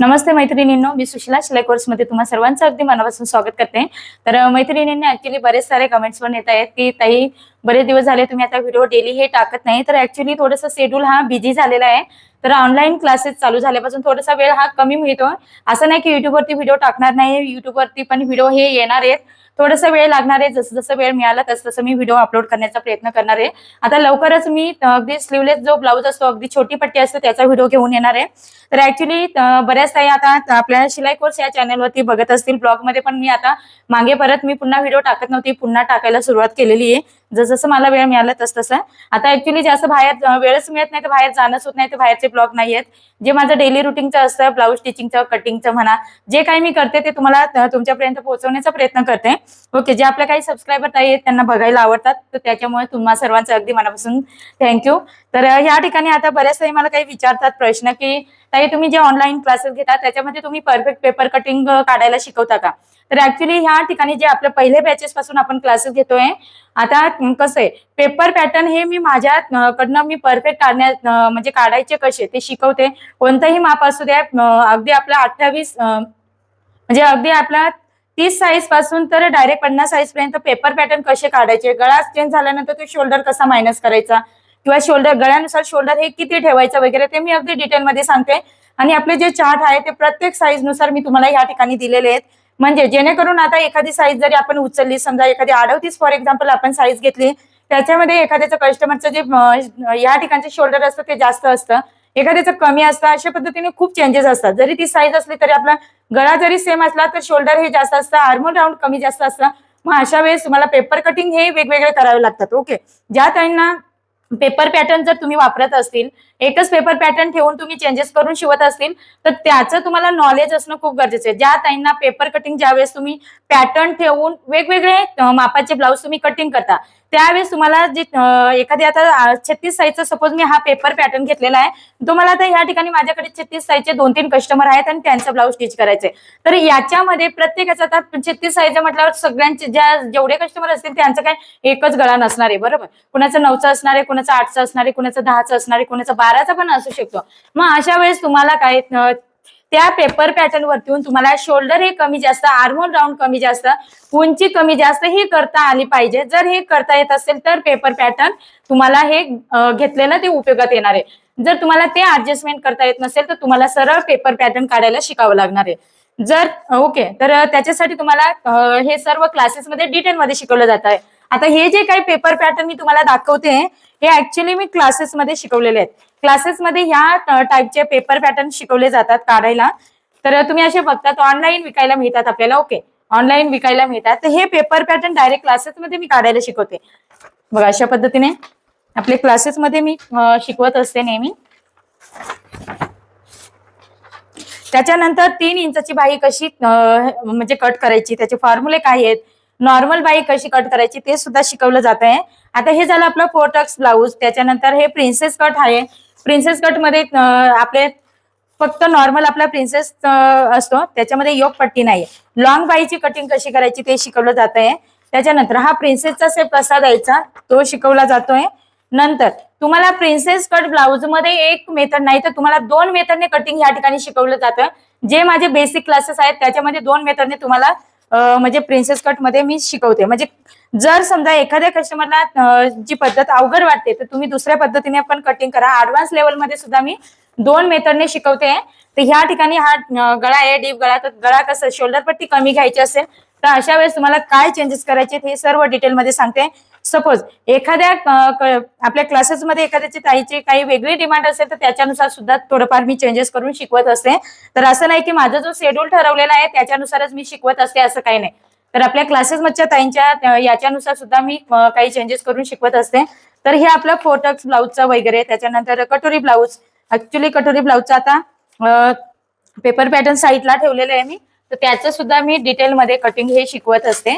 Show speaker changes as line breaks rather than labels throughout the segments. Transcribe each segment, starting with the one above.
नमस्ते मैत्रिणींनो मी सुशिला शिलाई कोर्समध्ये तुम्हा सर्वांचं अगदी मनापासून स्वागत करते. तर मैत्रिणींनी ऍक्च्युली बरेच सारे कमेंट्स पण येत आहेत की ताई बरेच दिवस झाले तुम्ही आता व्हिडिओ डेली हे टाकत नाही. तर ऍक्च्युली थोडंसं शेड्यूल हा बिझी झालेला आहे. तर ऑनलाईन क्लासेस चालू झाल्यापासून थोडासा वेळ हा कमी मिळतो असं नाही की युट्यूबवरती व्हिडिओ टाकणार नाही युट्यूबवरती पण व्हिडिओ हे येणार आहेत. थोडासा वेळ लागणार आहे जसं जसं वेळ मिळाला तसं तसं मी व्हिडिओ अपलोड करण्याचा प्रयत्न करणार आहे. आता लवकरच मी अगदी स्लीवलेस जो ब्लाऊज असतो अगदी छोटी पट्टी असते त्याचा व्हिडिओ घेऊन येणार आहे. तर ऍक्च्युली बऱ्याच ताई आता आपल्या शिलाई कोर्स या चॅनलवरती बघत असतील ब्लॉगमध्ये पण मी आता मागे परत मी पुन्हा व्हिडिओ टाकत नव्हती पुन्हा टाकायला सुरुवात केलेली आहे. जसं मला वेळ मिळाला तस तसं आता ऍक्च्युली जास्त बाहेर वेळच मिळत नाही तर बाहेर जाणंच होत नाही तर बाहेरचे ब्लॉग नाही आहेत जे माझं डेली रुटीनचं असतं ब्लाऊज स्टिचिंगचं कटिंगचं म्हणा जे काही मी करते ते तुम्हाला तुमच्यापर्यंत पोहोचवण्याचा प्रयत्न करते. ओके जे आपल्या काही सबस्क्रायबर ताई आहेत त्यांना बघायला आवडतात तर त्याच्यामुळे तुम्हा सर्वांचं अगदी मनापासून थँक्यू तर या ठिकाणी आता बऱ्याच काही मला काही विचारतात प्रश्न की ताई तुम्ही जे ऑनलाईन क्लासेस घेता त्याच्यामध्ये तुम्ही परफेक्ट पेपर कटिंग काढायला शिकवता का? तर ऍक्च्युली ह्या ठिकाणी जे आपल्या पहिले बॅचेस पासून आपण क्लासेस घेतोय आता कसं आहे पेपर पॅटर्न हे मी माझ्या कडनं मी परफेक्ट काढण्यात म्हणजे काढायचे कसे ते शिकवते. कोणतंही माप असू द्या अगदी आपला अठ्ठावीस म्हणजे अगदी आपला तीस साईजपासून तर डायरेक्ट पन्नास साईज पर्यंत पेपर पॅटर्न कसे काढायचे गळा चेंज झाल्यानंतर तो शोल्डर कसा मायनस करायचा किंवा शोल्डर गळ्यानुसार शोल्डर हे किती ठेवायचं वगैरे ते मी अगदी डिटेलमध्ये सांगते. आणि आपले जे चार्ट आहे ते प्रत्येक साईजनुसार मी तुम्हाला या ठिकाणी दिलेले आहेत. म्हणजे जेणेकरून आता एखादी साईज जरी आपण उचलली समजा एखादी अडवतीस फॉर एक्झाम्पल आपण साईज घेतली त्याच्यामध्ये एखाद्याचं कस्टमरचं जे या ठिकाणचे शोल्डर असतं ते जास्त असतं. एखाद्याचं कमी असतं अशा पद्धतीने खूप चेंजेस असतात. जरी ती साईज असली तरी आपला गळा जरी सेम असला तर शोल्डर हे जास्त असतं आर्मोल राऊंड कमी जास्त असतं. मग अशा वेळेस तुम्हाला पेपर कटिंग हे वेगवेगळे करावे लागतात ओके ज्या ताईंना पेपर पॅटर्न जर तुम्ही वापरत असतील एकच पेपर पॅटर्न ठेवून तुम्ही चेंजेस करून शिवत असतील तर त्याचं तुम्हाला नॉलेज असणं खूप गरजेचं आहे. ज्या ताईंना पेपर कटिंग ज्यावेळेस तुम्ही पॅटर्न ठेवून वेगवेगळे मापाचे ब्लाऊज तुम्ही कटिंग करता त्यावेळेस तुम्हाला जे एखादी आता छत्तीस साईजचा सपोज मी हा पेपर पॅटर्न घेतलेला आहे तुम्हाला आता या ठिकाणी माझ्याकडे छत्तीस साईजचे दोन तीन कस्टमर आहेत आणि त्यांचा ब्लाऊज स्टिच करायचे तर याच्यामध्ये प्रत्येकाचा आता छत्तीस साईज म्हटल्यावर सगळ्यांचे ज्या जेवढे कस्टमर असतील त्यांचं काय एकच गळा नसणार आहे बरोबर? कुणाचं नऊचं असणार आहे कुणाचं आठचं असणार आहे कुणाचं दहाचं असणार आहे कुणाचं बाराचा पण असू शकतो. मग अशा वेळेस तुम्हाला काय त्या पेपर पॅटर्न वरती तुम्हाला शोल्डर हे कमी जास्त आर्मोल राऊंड कमी जास्त उंची कमी जास्त ही करता आली पाहिजे. जर हे करता येत असेल तर पेपर पॅटर्न तुम्हाला हे घेतलेलं ते उपयोगात येणार आहे. जर तुम्हाला ते ऍडजस्टमेंट करता येत नसेल तर तुम्हाला सरळ पेपर पॅटर्न काढायला शिकावं लागणार आहे. जर ओके तर त्याच्यासाठी तुम्हाला हे सर्व क्लासेसमध्ये डिटेलमध्ये शिकवलं जात आहे. आता हे जे काही पेपर पॅटर्न मी तुम्हाला दाखवते हे ऍक्च्युली मी क्लासेसमध्ये शिकवलेले आहेत. क्लासेसमध्ये ह्या टाईपचे पेपर पॅटर्न शिकवले जातात काढायला. तर तुम्ही असे बघतात ऑनलाईन विकायला मिळतात आपल्याला ओके ऑनलाईन विकायला मिळतात. तर हे पेपर पॅटर्न डायरेक्ट क्लासेसमध्ये मी काढायला शिकवते. बघा अशा पद्धतीने आपले क्लासेसमध्ये मी शिकवत असते नेहमी. त्याच्यानंतर तीन इंचाची बाई कशी म्हणजे कट करायची त्याचे फॉर्म्युले काय आहेत नॉर्मल बाई कशी कट करायची ते सुद्धा शिकवलं जात आहे आता हे झालं आपलं फोर्टक्स ब्लाऊज त्याच्यानंतर हे प्रिन्सेस कट आहे. प्रिन्सेस कटमध्ये आपले फक्त नॉर्मल आपला प्रिन्सेस असतो. त्याच्यामध्ये योग पट्टी नाही लॉंग बाईची कटिंग कशी करायची ते शिकवलं जात आहे त्याच्यानंतर हा प्रिन्सेसचा सेप कसा द्यायचा तो शिकवला जातोय. नंतर तुम्हाला प्रिन्सेस कट ब्लाऊजमध्ये एक मेथड नाही तर तुम्हाला दोन मेथडने कटिंग या ठिकाणी शिकवलं जातं. जे माझे बेसिक क्लासेस आहेत त्याच्यामध्ये दोन मेथडने तुम्हाला म्हणजे प्रिन्सेस कटमध्ये मी शिकवते. म्हणजे जर समजा एखाद्या कस्टमरला जी पद्धत अवघड वाटते तर तुम्ही दुसऱ्या पद्धतीने पण कटिंग करा. ऍडव्हान्स लेवलमध्ये सुद्धा मी दोन मेथडने शिकवते. तर ह्या ठिकाणी हा गळा आहे डीप गळा. तर गळा कसं शोल्डर पट्टी कमी घ्यायची असेल तर अशा वेळेस तुम्हाला काय चेंजेस करायचे हे सर्व डिटेलमध्ये सांगते. सपोज एखाद्या आपल्या क्लासेसमध्ये एखाद्याची ताईची काही वेगळी डिमांड असेल तर त्याच्यानुसार सुद्धा थोडंफार मी चेंजेस करून शिकवत असते. तर असं नाही की माझा जो शेड्यूल ठरवलेला आहे त्याच्यानुसारच मी शिकवत असते असं काही नाही. तर आपल्या क्लासेसमधच्या ताईंच्या याच्यानुसार सुद्धा मी काही चेंजेस करून शिकवत असते. तर हे आपलं फोटक्स ब्लाऊजचं वगैरे त्याच्यानंतर कटोरी ब्लाऊज ऍक्च्युली कटोरी ब्लाऊजचा आता पेपर पॅटर्न साईडला ठेवलेलं आहे मी. तर त्याचं सुद्धा मी डिटेलमध्ये कटिंग हे शिकवत असते.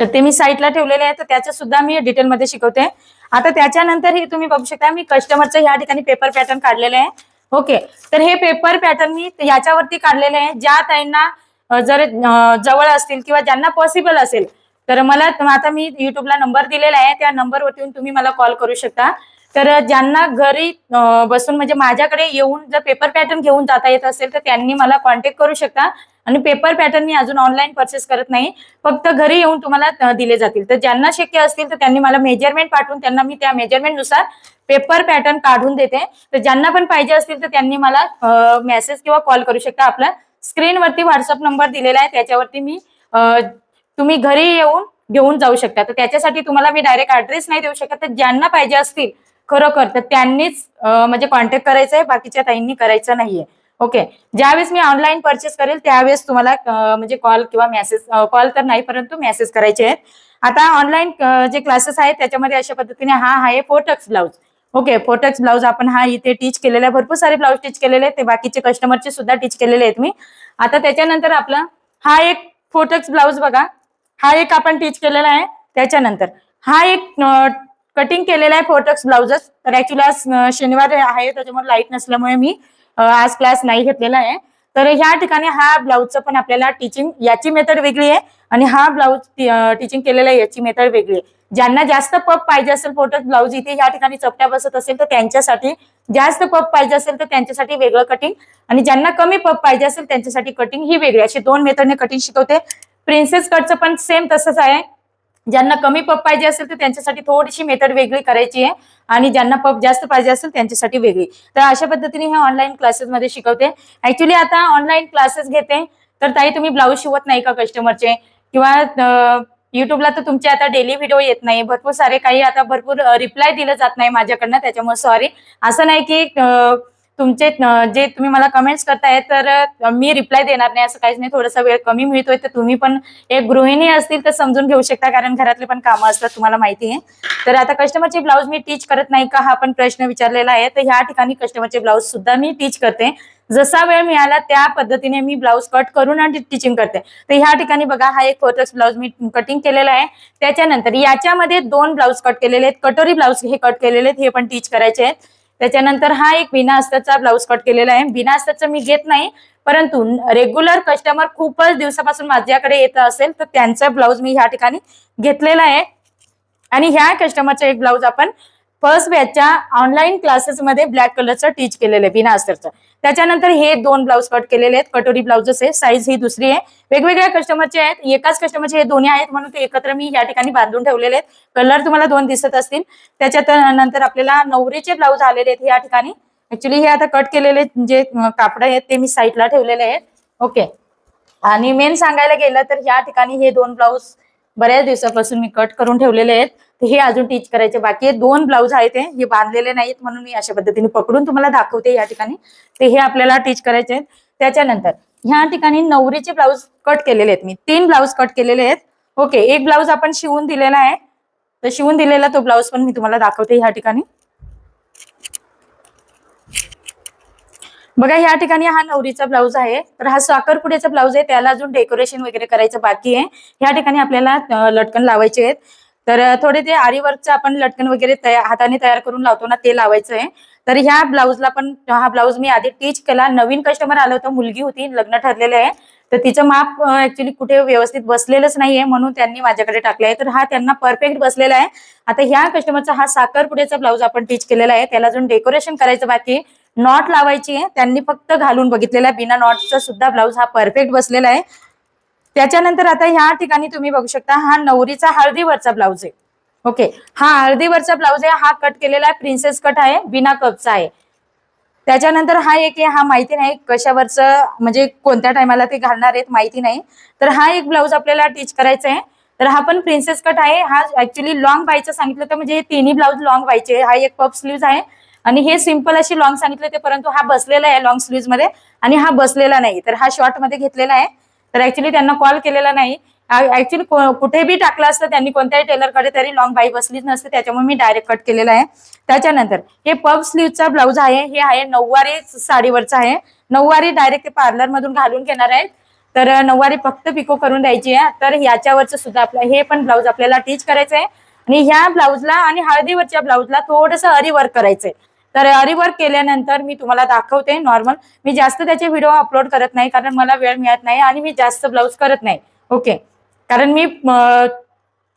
तर ते मी साईटला ठेवलेले आहे तर त्याचं सुद्धा मी डिटेलमध्ये शिकवते. आता त्याच्यानंतर हे तुम्ही बघू शकता मी कस्टमरचं ह्या ठिकाणी पेपर पॅटर्न काढलेलं आहे. ओके तर हे पेपर पॅटर्न मी याच्यावरती काढलेले आहे. ज्या ताईंना जर जवळ असतील किंवा ज्यांना पॉसिबल असेल तर मला आता मी युट्यूबला नंबर दिलेला आहे. त्या नंबरवरती तुम्ही मला कॉल करू शकता. तर ज्यांना घरी बसून म्हणजे माझ्याकडे येऊन जर पेपर पॅटर्न घेऊन जाता येत असेल तर त्यांनी मला कॉन्टॅक्ट करू शकता. आणि पेपर पॅटर्न मी अजून ऑनलाईन परचेस करत नाही. फक्त घरी येऊन तुम्हाला दिले जातील. तर ज्यांना शक्य असतील तर त्यांनी मला मेजरमेंट पाठवून त्यांना मी त्या मेजरमेंटनुसार पेपर पॅटर्न काढून देते. तर ज्यांना पण पाहिजे असतील तर त्यांनी मला मेसेज किंवा कॉल करू शकता. आपला स्क्रीनवरती व्हॉट्सअप नंबर दिलेला आहे. त्याच्यावरती मी तुम्ही घरी येऊन घेऊन जाऊ शकता. तर त्याच्यासाठी तुम्हाला मी डायरेक्ट ऍड्रेस नाही देऊ शकत. तर ज्यांना पाहिजे असतील खरोखर तर त्यांनीच म्हणजे कॉन्टॅक्ट करायचं आहे बाकीच्या ताईंनी करायचं नाहीये. ओके ज्यावेळेस मी ऑनलाईन परचेस करेल त्यावेळेस तुम्हाला म्हणजे कॉल किंवा मेसेज कॉल तर नाही परंतु मेसेज करायचे आहेत. आता ऑनलाईन जे क्लासेस आहेत त्याच्यामध्ये अशा पद्धतीने हा आहे four tucks blouse okay four tucks blouse आपण हा इथे टीच केलेला आहे. भरपूर सारे ब्लाउज टीच केलेले आहेत. ते बाकीचे कस्टमरचे सुद्धा टीच केलेले आहेत मी. आता त्याच्यानंतर आपला हा एक फोटक्स ब्लाऊज बघा. हा एक आपण टीच केलेला आहे. त्याच्यानंतर हा एक कटिंग केलेला आहे फोटक्स ब्लाउजच तर ऍक्च्युली आज शनिवार आहे. त्याच्यामुळे लाइट नसल्यामुळे मी आज क्लास नाही घेतलेला आहे. तर ह्या ठिकाणी हा ब्लाऊजचं पण आपल्याला टीचिंग याची मेथड वेगळी आहे आणि हा ब्लाऊज टीचिंग केलेला आहे याची मेथड वेगळी आहे. ज्यांना जास्त पप पाहिजे असेल पोटत ब्लाऊज इथे या ठिकाणी चपट्या बसत असेल तर त्यांच्यासाठी जास्त पप पाहिजे असेल तर त्यांच्यासाठी वेगळं कटिंग आणि ज्यांना कमी पप पाहिजे असेल त्यांच्यासाठी कटिंग ही वेगळी अशी दोन मेथडने कटिंग शिकवते. प्रिन्सेस कटचं पण सेम तसंच आहे. ज्यांना कमी पप पाहिजे असेल तर त्यांच्यासाठी थोडीशी मेथड वेगळी करायची आहे. आणि ज्यांना पप जास्त पाहिजे असेल त्यांच्यासाठी वेगळी. तर अशा पद्धतीने हे ऑनलाईन क्लासेसमध्ये शिकवते. ऍक्च्युली आता ऑनलाईन क्लासेस घेते. तर ताई तुम्ही ब्लाऊज शिवत नाही का कस्टमरचे किंवा युट्यूबला तर तुमचे आता डेली व्हिडिओ येत नाही. भरपूर सारे काही आता भरपूर रिप्लाय दिलं जात नाही माझ्याकडनं. त्याच्यामुळे सॉरी असं नाही की तुमचे जे तुम्ही मला कमेंट्स करताय तर मी रिप्लाय देणार नाही असं काहीच नाही. थोडासा वेळ कमी मिळतोय तर तुम्ही पण एक गृहिणी असतील तर समजून घेऊ शकता कारण घरातले पण कामं असतात तुम्हाला माहिती आहे. तर आता कस्टमरचे ब्लाऊज मी टीच करत नाही का हा पण प्रश्न विचारलेला आहे. तर ह्या ठिकाणी कस्टमरचे ब्लाऊज सुद्धा मी टीच करते. जसा वेळ मिळाला त्या पद्धतीने मी ब्लाऊज कट करून आणि टीचिंग करते. तर ह्या ठिकाणी बघा हा एक फोटोस ब्लाऊज मी कटिंग केलेला आहे. त्याच्यानंतर याच्यामध्ये दोन ब्लाऊज कट केलेले आहेत. कटोरी ब्लाऊज हे कट केलेले आहेत हे पण टीच करायचे आहेत. त्याच्यानंतर हा एक विनाअस्ताचा ब्लाऊज कट केलेला आहे. विनाअस्ताचं मी घेत नाही परंतु रेग्युलर कस्टमर खूपच दिवसापासून माझ्याकडे येत असेल तर त्यांचा ब्लाऊज मी ह्या ठिकाणी घेतलेला आहे. आणि ह्या कस्टमरचा एक ब्लाऊज आपण फर्स्ट बॅचच्या ऑनलाईन क्लासेसमध्ये ब्लॅक कलरचं टीच केलेलं आहे बिनास्तरचं त्याच्यानंतर हे दोन ब्लाऊज कट केलेले आहेत. कटोरी ब्लाऊजच आहे. साईज ही दुसरी आहे. वेगवेगळ्या कस्टमरचे आहेत. एकाच कस्टमरचे हे दोन्ही आहेत. म्हणून ते एकत्र मी या ठिकाणी बांधून ठेवलेले आहेत. कलर तुम्हाला दोन दिसत असतील. त्याच्यात नंतर आपल्याला नवरीचे ब्लाऊज आलेले आहेत या ठिकाणी. ऍक्च्युली हे आता कट केलेले जे कापड आहेत ते मी साईडला ठेवलेले आहेत. ओके आणि मेन सांगायला गेलं तर या ठिकाणी हे दोन ब्लाऊज बऱ्याच दिवसापासून मी कट करून ठेवलेले आहेत. हे अजून टीच करायचे बाकी दोन ब्लाऊज आहेत हे. बांधलेले नाहीत म्हणून मी अशा पद्धतीने पकडून तुम्हाला दाखवते या ठिकाणी. ते हे आपल्याला टीच करायचे आहेत. त्याच्यानंतर ह्या ठिकाणी नवरीचे ब्लाऊज कट केलेले आहेत मी. तीन ब्लाऊज कट केलेले आहेत. ओके एक ब्लाऊज आपण शिवून दिलेला आहे. तर शिवून दिलेला तो ब्लाऊज पण मी तुम्हाला दाखवते ह्या ठिकाणी. बघा ह्या ठिकाणी हा नवरीचा ब्लाऊज आहे. तर हा साखरपुड्याचा ब्लाऊज आहे. त्याला अजून डेकोरेशन वगैरे करायचं बाकी आहे. ह्या ठिकाणी आपल्याला लटकन लावायचे आहेत. तर थोडे ते आरीवर्कचं आपण लटकन वगैरे हाताने तयार करून लावतो ना ते लावायचं आहे. तर ह्या ब्लाऊजला पण हा ब्लाऊज मी आधी टीच केला. नवीन कस्टमर आलं होतं मुलगी होती लग्न ठरलेलं आहे. तर तिचं माप ऍक्च्युली कुठे व्यवस्थित बसलेलंच नाहीये म्हणून त्यांनी माझ्याकडे टाकलं आहे. तर हा त्यांना परफेक्ट बसलेला आहे. आता ह्या कस्टमरचा हा साखरपुड्याचा ब्लाऊज आपण टीच केलेला आहे. त्याला अजून डेकोरेशन करायचं बाकी नॉट लावायची आहे. त्यांनी फक्त घालून बघितलेला आहे. बिना नॉटचा सुद्धा ब्लाऊज हा परफेक्ट बसलेला आहे. त्याच्यानंतर आता ह्या ठिकाणी तुम्ही बघू शकता हा नवरीचा हळदीवरचा ब्लाऊज आहे. ओके. हा हळदीवरचा ब्लाऊज आहे. हा कट केलेला आहे. प्रिन्सेस कट आहे. बिना कपचा आहे. त्याच्यानंतर हा एक आहे. हा माहिती नाही कशावरचं म्हणजे कोणत्या टायमाला ते घालणार आहेत माहिती नाही. तर हा एक ब्लाऊज आपल्याला टीच करायचा आहे. तर हा पण प्रिन्सेस कट आहे. हा ऍक्च्युली लॉंग बायचं सांगितलं तर म्हणजे हे तिन्ही ब्लाऊज लॉंग बायचे हा एक पप स्लीव्ह आहे. आणि हे सिंपल अशी लॉंग सांगितले होते परंतु हा बसलेला आहे लॉंग स्लीव्हमध्ये आणि हा बसलेला नाही. तर हा शॉर्टमध्ये घेतलेला आहे. तर ऍक्च्युली त्यांना कॉल केलेला नाही. ऍक्च्युली कुठे बी टाकलं असतं त्यांनी कोणत्याही टेलरकडे तरी लॉंग बाई बसलीच नसते त्याच्यामुळे मी डायरेक्ट कट केलेला आहे. त्याच्यानंतर हे पब स्लीवचा ब्लाऊज आहे हे आहे नऊवारी साडीवरचं आहे. नऊवारी डायरेक्ट ते पार्लर मधून घालून घेणार आहेत. तर नऊवारी फक्त पिको करून द्यायची आहे. तर ह्याच्यावरचं सुद्धा आपलं हे पण ब्लाऊज आपल्याला टीच करायचं आहे आणि ह्या ब्लाऊजला आणि हळदीवरच्या ब्लाऊजला थोडंसं अरी वर्क करायचंय. तर रिवर्क केल्यानंतर मी तुम्हाला दाखवते नॉर्मल मी जास्त त्याचे व्हिडिओ अपलोड करत नाही कारण मला वेळ मिळत नाही आणि मी जास्त ब्लाऊज करत नाही. ओके कारण मी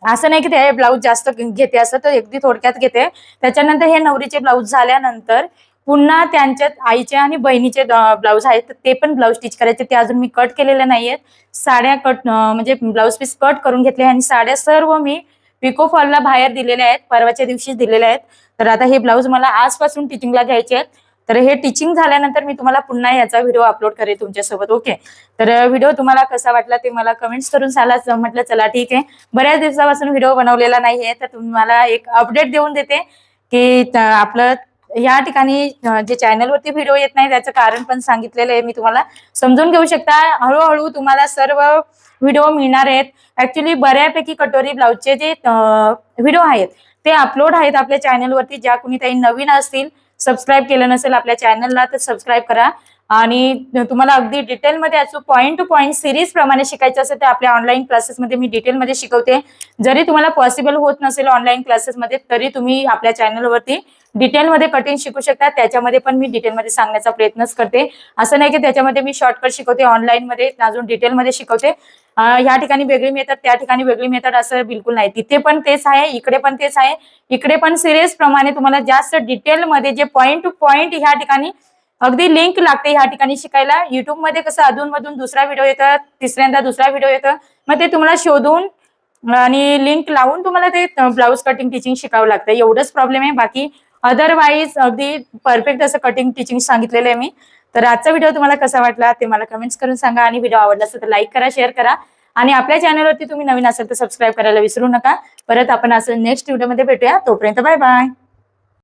असं नाही की ते ब्लाऊज जास्त घेते असं तर अगदी थोडक्यात घेते. त्याच्यानंतर हे नवरीचे ब्लाऊज झाल्यानंतर पुन्हा त्यांच्या आईचे आणि बहिणीचे ब्लाऊज आहेत ते पण ब्लाऊज स्टिच करायचे. ते अजून मी कट केलेले आहेत साड्या कट म्हणजे ब्लाऊज पीस कट करून घेतले आणि साड्या सर्व मी पिको फॉलला बाहेर दिलेल्या आहेत परवाच्या दिवशी दिलेल्या आहेत. तर आता हे ब्लाऊज मला आजपासून टिचिंगला घ्यायचे आहेत. तर हे टीचिंग झाल्यानंतर मी तुम्हाला पुन्हा याचा व्हिडिओ अपलोड करेन तुमच्यासोबत ओके तर व्हिडिओ तुम्हाला कसा वाटला ते मला कमेंट्स करून सांगा. म्हटलं चला ठीक आहे. बऱ्याच दिवसापासून व्हिडिओ बनवलेला नाहीये तर तुम्हाला एक अपडेट देऊन देते की आपलं या ठिकाणी जे चॅनलवरती व्हिडिओ येत नाही त्याचं कारण पण सांगितलेलं आहे. मी तुम्हाला समजून घेऊ शकता. हळूहळू तुम्हाला सर्व व्हिडिओ मिळणार आहेत. ऍक्च्युली बऱ्यापैकी कटोरी ब्लाऊजचे जे व्हिडिओ आहेत ते अपलोड आहेत आपल्या चॅनलवरती ज्या कुणी काही नवीन असतील सबस्क्राईब केलं नसेल आपल्या चॅनलला तर सबस्क्राईब करा. आणि तुम्हाला अगदी डिटेलमध्ये असो पॉईंट टू पॉईंट सिरीज प्रमाणे शिकायचं असेल तर आपल्या ऑनलाईन क्लासेसमध्ये मी डिटेलमध्ये शिकवते. जरी तुम्हाला पॉसिबल होत नसेल ऑनलाईन क्लासेसमध्ये तरी तुम्ही आपल्या चॅनलवरती डिटेलमध्ये कटिंग शिकू शकता त्याच्यामध्ये पण मी डिटेलमध्ये सांगण्याचा प्रयत्नच करते. असं नाही की त्याच्यामध्ये मी शॉर्टकट शिकवते ऑनलाईनमध्ये अजून डिटेलमध्ये शिकवते. ह्या ठिकाणी वेगळी मेथड त्या ठिकाणी वेगळी मेथड असं बिलकुल नाही. तिथे पण तेच आहे इकडे पण तेच आहे. इकडे पण सिरियस प्रमाणे तुम्हाला जास्त डिटेलमध्ये जे पॉईंट टू पॉईंट ह्या ठिकाणी अगदी लिंक लागते ह्या ठिकाणी शिकायला. युट्यूबमध्ये कसं अधूनमधून दुसरा व्हिडिओ येतं तिसऱ्यांदा दुसरा व्हिडिओ येतं. मग ते तुम्हाला शोधून आणि लिंक लावून तुम्हाला ते ब्लाऊज कटिंग टिचिंग शिकावं लागतं. एवढंच प्रॉब्लेम आहे. बाकी अदरवाईज अगदी परफेक्ट असं कटिंग टिचिंग सांगितलेलं आहे मी. तर आजचा व्हिडिओ तुम्हाला कसा वाटला ते मला कमेंट्स करून सांगा आणि व्हिडिओ आवडला असेल तर लाईक करा शेअर करा. आणि आपल्या चॅनलवरती तुम्ही नवीन असेल तर सबस्क्राईब करायला विसरू नका. परत आपण असं नेक्स्ट व्हिडिओमध्ये भेटूया. तोपर्यंत बाय बाय